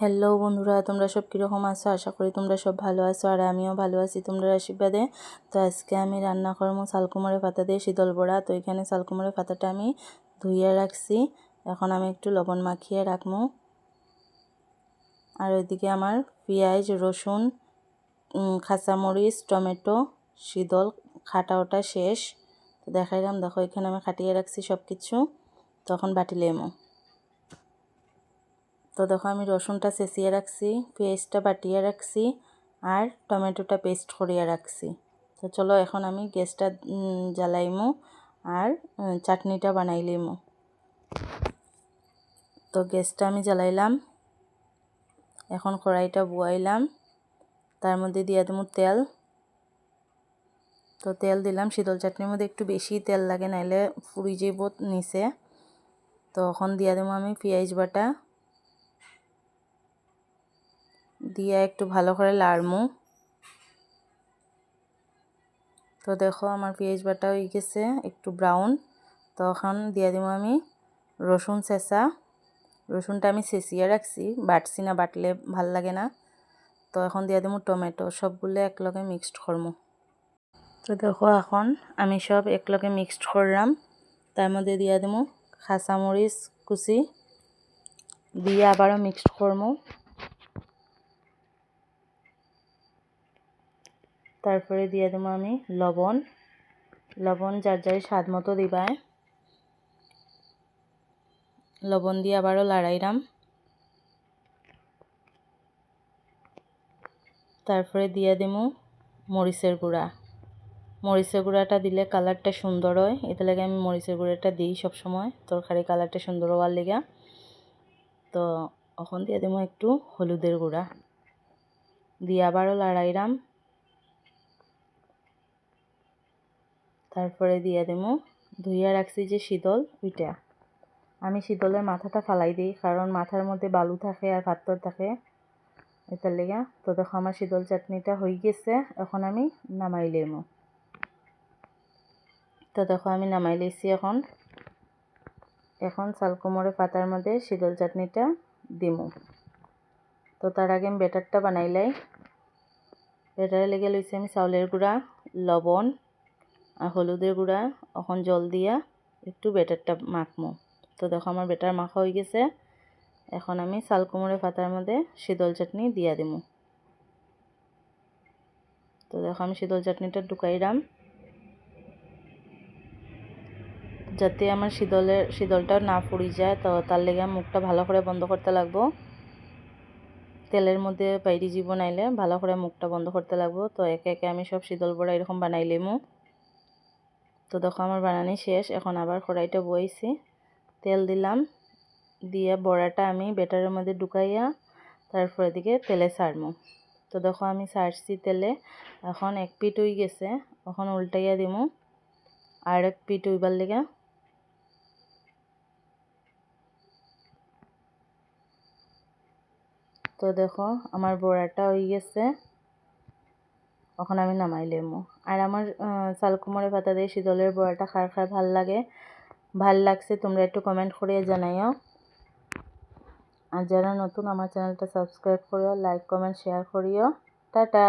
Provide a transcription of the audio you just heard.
Hello বন্ধুরা, তোমরা সব কীরকম আছো? আশা করি তোমরা সব ভালো আছো আর আমিও ভালো আছি তোমরা আশীর্বাদে। তো আজকে আমি রান্না করব শালকুমারের পাতা দিয়ে শীতল বড়া। তো এখানে শালকুমারের পাতাটা আমি ধুইয়ে রাখছি। এখন আমি একটু লবণ মাখিয়ে রাখব। আর ওইদিকে আমার পেঁয়াজ, রসুন কাঁচামরিচ, টমেটো, শীতল, খাটা ওটা শেষ। তো দেখাইলাম, দেখো এখানে আমি খাটিয়ে রাখছি সব কিছু তখন বাটি লেমো। তো দেখো আমি রসুনটা চেঁচিয়ে রাখছি পেঁয়াজটা বাটিয়ে রাখছি আর টমেটোটা পেস্ট করিয়া রাখছি। তো চলো এখন আমি গ্যাসটা জ্বালাইমু আর চাটনিটা বানাইলিমু তো গ্যাসটা আমি জ্বালাইলাম, এখন কড়াইটা বুয়াইলাম, তার মধ্যে দিয়ে দেবো তেল। তো তেল দিলাম, শীতল চাটনির মধ্যে একটু বেশি তেল লাগে, নাইলে ফুরি যাইব নিচে। তো এখন দিয়ে দেবো আমি পেঁয়াজ বাটা। দিয়ে একটু ভালো করে লাড়মু। তো দেখো আমার পেঁয়াজ বাটা হয়ে গেছে, একটু ব্রাউন তখন দিয়ে দিব আমি রসুন চেঁচা। রসুনটা আমি চেঁচিয়ে রাখছি, বাটছি না, বাটলে ভালো লাগে না। তো এখন দিয়ে দেবো টমেটো, সবগুলো একলগে মিক্সড করব। তো দেখো এখন আমি সব একলগে মিক্সড করলাম। তার মধ্যে দিয়ে দেবো খাঁচামরিচ কুচি। দিয়ে আবারও মিক্সড করব। তারপরে দিয়ে দেবো আমি লবণ। লবণ যার যার স্বাদ মতো দিবায় লবণ দিয়ে আবারও লাড়াইলাম তারপরে দিয়ে দেবো মরিচের গুঁড়া। মরিচের গুঁড়াটা দিলে কালারটা সুন্দর হয়। এতে লাগে আমি মরিচের গুঁড়াটা দিই সবসময়। তরকারি কালারটা সুন্দর হওয়ার লেগে। তো এখন দিয়ে দেবো একটু হলুদের গুঁড়া। দিয়ে আবারও লাড়াইলাম তারপরে দিয়ে দেবো ধুইয়া রাখছি যে শীতল, ওইটা। আমি শীতলের মাথাটা ফালাই দিই, কারণ মাথার মধ্যে বালু থাকে আর পাত্তর থাকে। এটার লেগে, তো দেখো আমার শীতল চাটনিটা হয়ে গেছে, এখন আমি নামাই লেমো তো দেখো আমি নামাই লেছি এখন। এখন চালকুমড়ে পাতার মধ্যে শীতল চাটনিটা দিমু। তো তার আগে আমি বেটারটা বানাইলাই বেটারে লেগে লইছি আমি চাউলের গুঁড়া, লবণ আর হলুদের গুঁড়া, এখন জল দিয়া একটু বেটারটা মাখমো তো দেখো আমার বেটার মাখা হয়ে গেছে। এখন আমি চাল কুমড়ের পাতার মধ্যে শীতল চাটনি দিয়া দিব তো দেখো আমি শীতল চাটনিটা ঢুকাইলাম যাতে আমার শীতলের শীতলটা না পুড়ি যায়, তো তার লেগে মুখটা ভালো করে বন্ধ করতে লাগবো। তেলের মধ্যে বাইরি জীব নাইলে ভালো করে মুখটা বন্ধ করতে লাগবো। তো একে একে আমি সব শীতল বড়া এরকম বানাইলেমু তো দেখো আমার বানানি শেষ, এখন আবার কড়াইটা বইছি। তেল দিলাম, দিয়ে বড়াটা আমি বেটারের মধ্যে ঢুকাইয়া তারপরে দিকে তেলে ছাড়মু তো দেখো আমি ছাড়ছি তেলে, এখন এক পিট হয়ে গেছে, এখন উল্টাইয়া দিমু। আর এক পিট হইবার লেগে তো দেখো আমার বড়াটা হয়ে গেছে। এখন আমি নামাই লেমু আর আমার চালকুমড়ে পাতা দিয়ে শীতলের বড়াটা খার খার ভালো লাগে। ভালো লাগছে, তোমরা একটু কমেন্ট করিয়ে জানাইও। আর যারা নতুন, আমার চ্যানেলটা সাবস্ক্রাইব করিও লাইক কমেন্ট শেয়ার করিও। টাটা!